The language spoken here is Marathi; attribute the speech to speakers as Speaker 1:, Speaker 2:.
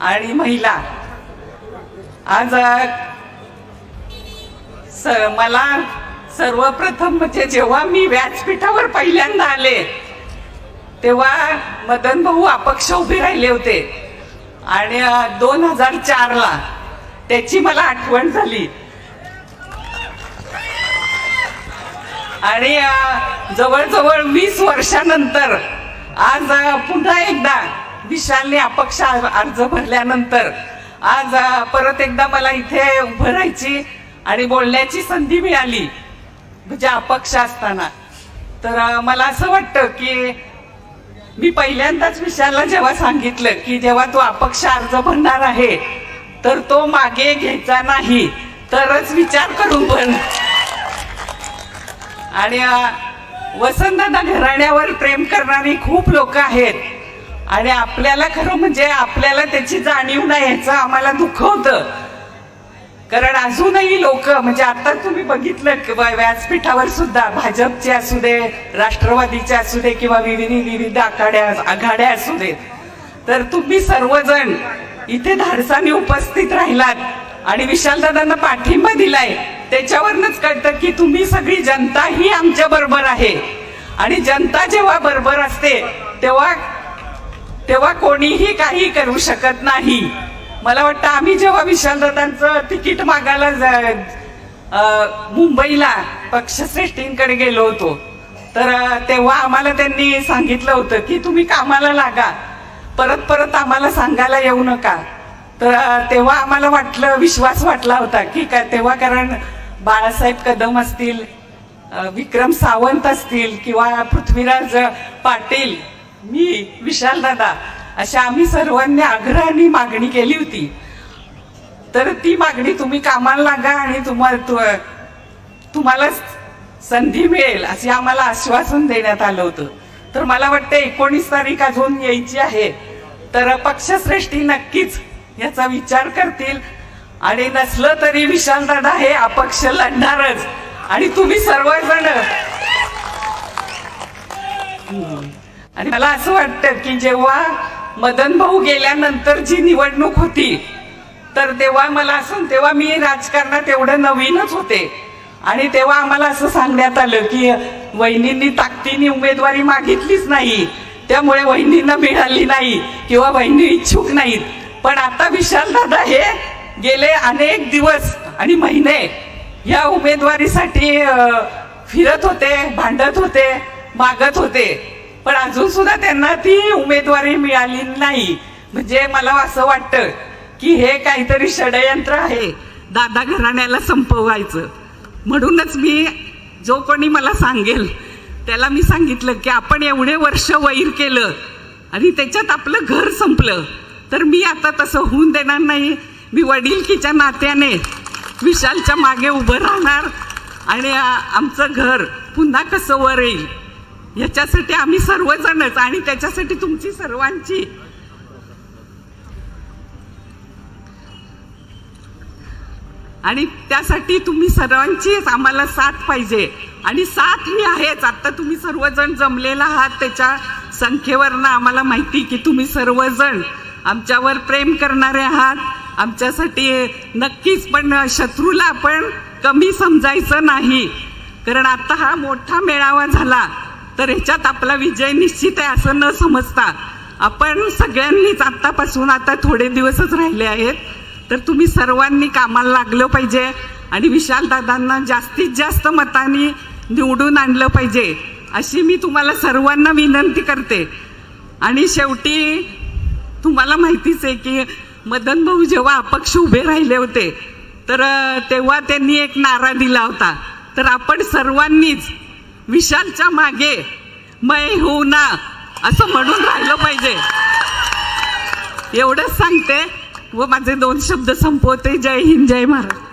Speaker 1: आणि महिला. आज स मला सर्वप्रथम म्हणजे जेव्हा मी व्यासपीठावर पहिल्यांदा आले तेव्हा मदन भाऊ अपक्ष उभे राहिले होते. आणि दोन हजार चारला त्याची मला आठवण झाली. आणि जवळजवळ वीस वर्षानंतर आज पुन्हा एकदा विशालने अपक्ष अर्ज भरल्यानंतर आज परत एकदा मला इथे उभं राहायची आणि बोलण्याची संधी मिळाली. म्हणजे अपक्ष असताना. तर मला असं वाटतं की मी पहिल्यांदाच विशालला जेव्हा सांगितलं की जेव्हा तो अपक्ष अर्ज भरणार आहे तर तो मागे घ्यायचा नाही. तरच विचार करून पण आणि वसंतदा घराण्यावर प्रेम करणारी खूप लोक आहेत. आणि आपल्याला खरं म्हणजे आपल्याला त्याची जाणीव नाही याचं आम्हाला दुःख होतं. कारण अजूनही लोक म्हणजे आता तुम्ही बघितलं की व- व्यासपीठावर सुद्धा भाजपचे असू दे राष्ट्रवादीचे असू दे किंवा विविध विविध आखाड्या आघाड्या असू देत. तर तुम्ही सर्वजण इथे धाडसाने उपस्थित राहिलात आणि विशालदादांना पाठिंबा दिलाय. त्याच्यावरनच कळतं की तुम्ही सगळी जनता ही आमच्या बरोबर आहे. आणि जनता जेव्हा बरोबर असते तेव्हा तेव्हा कोणीही काही करू शकत नाही. मला वाटतं आम्ही जेव्हा विशालदादांचं तिकीट मागायला जा- मुंबईला पक्षश्रेष्ठींकडे गेलो होतो तर तेव्हा आम्हाला त्यांनी सांगितलं होतं की तुम्ही कामाला लागा परत परत आम्हाला सांगायला येऊ नका. तर तेव्हा आम्हाला वाटलं विश्वास वाटला होता की काय तेव्हा कारण बाळासाहेब कदम असतील विक्रम सावंत असतील किंवा पृथ्वीराज पाटील मी विशाल दादा अशा आम्ही सर्वांनी आग्रहाने मागणी केली होती. तर ती मागणी तुम्ही कामाला लागा आणि तुम्हाला तु- तुम्हाला संधी मिळेल असे आम्हाला आश्वासन देण्यात आलं होतं. तर मला वाटतं एकोणीस तारीख अजून यायची आहे. तर पक्षश्रेष्ठी नक्कीच याचा विचार करतील. आणि नसलं तरी विशाल दादा हे अपक्ष लढणारच. आणि तुम्ही सर्वजण आणि मला असं वाटतं की जेव्हा मदन भाऊ गेल्यानंतर जी निवडणूक होती तर तेव्हा मला असं तेव्हा मी राजकारणात एवढं नवीनच होते. आणि तेव्हा आम्हाला असं सांगण्यात आलं की वहिनींनी ताकदीने उमेदवारी मागितलीच नाही. त्यामुळे वहिनींना मिळाली नाही किंवा वहिनी इच्छुक नाहीत. पण आता विशाल दादा हे गेले अनेक दिवस आणि महिने या उमेदवारीसाठी फिरत होते भांडत होते मागत होते. पण अजून सुद्धा त्यांना ती उमेदवारी मिळाली नाही. म्हणजे मला असं वाटतं की हे काहीतरी षडयंत्र आहे. दादा घराण्याला संपवायचं. म्हणूनच मी जो कोणी मला सांगेल त्याला मी सांगितलं की आपण एवढे वर्ष वैर केलं आणि त्याच्यात आपलं घर संपलं तर मी आता तसं होऊन देणार नाही. मी वडीलकीच्या नात्याने विशालच्या मागे उभं राहणार आणि आमचं घर पुन्हा कसं वर येईल? याच्यासाठी आम्ही सर्वजणच आणि त्याच्यासाठी तुमची सर्वांची. आणि त्यासाठी तुम्ही सर्वांचीच आम्हाला साथ पाहिजे. आणि साथ ही आहेच. आता तुम्ही सर्वजण जमलेला आहात त्याच्या संख्येवरनं आम्हाला माहिती की तुम्ही सर्वजण आमच्यावर प्रेम करणारे आहात. आमच्यासाठी नक्कीच पण शत्रूला आपण कमी समजायचं नाही. कारण आता हा मोठा मेळावा झाला. तर ह्याच्यात आपला विजय निश्चित आहे असं न समजता. आपण सगळ्यांनीच आत्तापासून आता थोडे दिवसच राहिले आहेत. तर तुम्ही सर्वांनी कामाला लागलं पाहिजे आणि विशाल दादांना जास्तीत जास्त मतांनी निवडून आणलं पाहिजे अशी मी तुम्हाला सर्वांना विनंती करते. आणि शेवटी तुम्हाला माहितीच आहे की मदन भाऊ जेव्हा अपक्ष उभे राहिले होते तर तेव्हा त्यांनी एक नारा दिला होता. तर आपण सर्वांनीच विशालच्या मागे मै होऊ ना असं म्हणून राहिलं पाहिजे. एवढंच सांगते व माझे दोन शब्द संपवते. जय हिंद जय महाराज